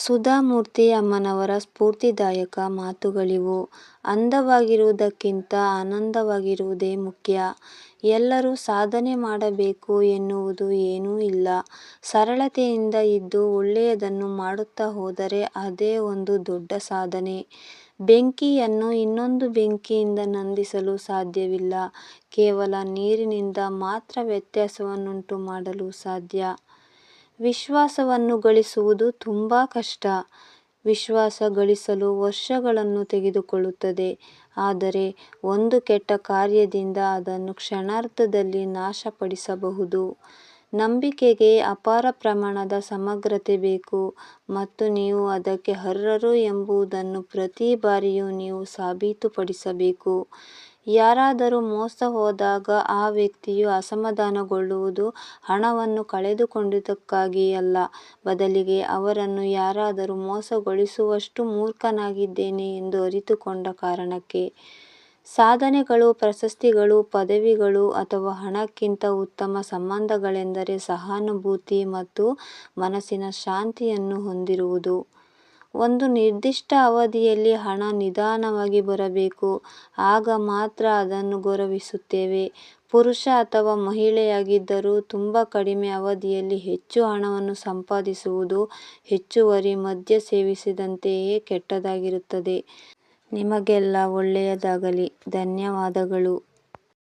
ಸುಧಾಮೂರ್ತಿ ಅಮ್ಮನವರ ಸ್ಫೂರ್ತಿದಾಯಕ ಮಾತುಗಳಿವು. ಅಂದವಾಗಿರುವುದಕ್ಕಿಂತ ಆನಂದವಾಗಿರುವುದೇ ಮುಖ್ಯ. ಎಲ್ಲರೂ ಸಾಧನೆ ಮಾಡಬೇಕು ಎನ್ನುವುದು ಏನೂ ಇಲ್ಲ. ಸರಳತೆಯಿಂದ ಇದ್ದು ಒಳ್ಳೆಯದನ್ನು ಮಾಡುತ್ತಾ ಹೋದರೆ ಅದೇ ಒಂದು ದೊಡ್ಡ ಸಾಧನೆ. ಬೆಂಕಿಯನ್ನು ಇನ್ನೊಂದು ಬೆಂಕಿಯಿಂದ ನಂದಿಸಲು ಸಾಧ್ಯವಿಲ್ಲ. ಕೇವಲ ನೀರಿನಿಂದ ಮಾತ್ರ ವ್ಯತ್ಯಾಸವನ್ನುಂಟು ಮಾಡಲು ಸಾಧ್ಯ. ವಿಶ್ವಾಸವನ್ನು ಗಳಿಸುವುದು ತುಂಬಾ ಕಷ್ಟ. ವಿಶ್ವಾಸ ಗಳಿಸಲು ವರ್ಷಗಳನ್ನು ತೆಗೆದುಕೊಳ್ಳುತ್ತದೆ. ಆದರೆ ಒಂದು ಕೆಟ್ಟ ಕಾರ್ಯದಿಂದ ಅದನ್ನು ಕ್ಷಣಾರ್ಧದಲ್ಲಿ ನಾಶಪಡಿಸಬಹುದು. ನಂಬಿಕೆಗೆ ಅಪಾರ ಪ್ರಮಾಣದ ಸಮಗ್ರತೆ ಬೇಕು ಮತ್ತು ನೀವು ಅದಕ್ಕೆ ಅರ್ಹರು ಎಂಬುದನ್ನು ಪ್ರತಿ ಬಾರಿಯೂ ನೀವು ಸಾಬೀತುಪಡಿಸಬೇಕು. ಯಾರಾದರೂ ಮೋಸ ಹೋದಾಗ ಆ ವ್ಯಕ್ತಿಯು ಅಸಮಾಧಾನಗೊಳ್ಳುವುದು ಹಣವನ್ನು ಕಳೆದುಕೊಂಡಿದ್ದಕ್ಕಾಗಿ ಅಲ್ಲ, ಬದಲಿಗೆ ಅವರನ್ನು ಯಾರಾದರೂ ಮೋಸಗೊಳಿಸುವಷ್ಟು ಮೂರ್ಖನಾಗಿದ್ದೇನೆ ಎಂದು ಅರಿತುಕೊಂಡ ಕಾರಣಕ್ಕೆ. ಸಾಧನೆಗಳು, ಪ್ರಶಸ್ತಿಗಳು, ಪದವಿಗಳು ಅಥವಾ ಹಣಕ್ಕಿಂತ ಉತ್ತಮ ಸಂಬಂಧಗಳೆಂದರೆ ಸಹಾನುಭೂತಿ ಮತ್ತು ಮನಸ್ಸಿನ ಶಾಂತಿಯನ್ನು ಹೊಂದಿರುವುದು. ಒಂದು ನಿರ್ದಿಷ್ಟ ಅವಧಿಯಲ್ಲಿ ಹಣ ನಿಧಾನವಾಗಿ ಬರಬೇಕು, ಆಗ ಮಾತ್ರ ಅದನ್ನು ಗೌರವಿಸುತ್ತೇವೆ. ಪುರುಷ ಅಥವಾ ಮಹಿಳೆಯಾಗಿದ್ದರೂ ತುಂಬ ಕಡಿಮೆ ಅವಧಿಯಲ್ಲಿ ಹೆಚ್ಚು ಹಣವನ್ನು ಸಂಪಾದಿಸುವುದು ಹೆಚ್ಚುವರಿ ಮದ್ಯ ಸೇವಿಸಿದಂತೆಯೇ ಕೆಟ್ಟದಾಗಿರುತ್ತದೆ. ನಿಮಗೆಲ್ಲ ಒಳ್ಳೆಯದಾಗಲಿ. ಧನ್ಯವಾದಗಳು.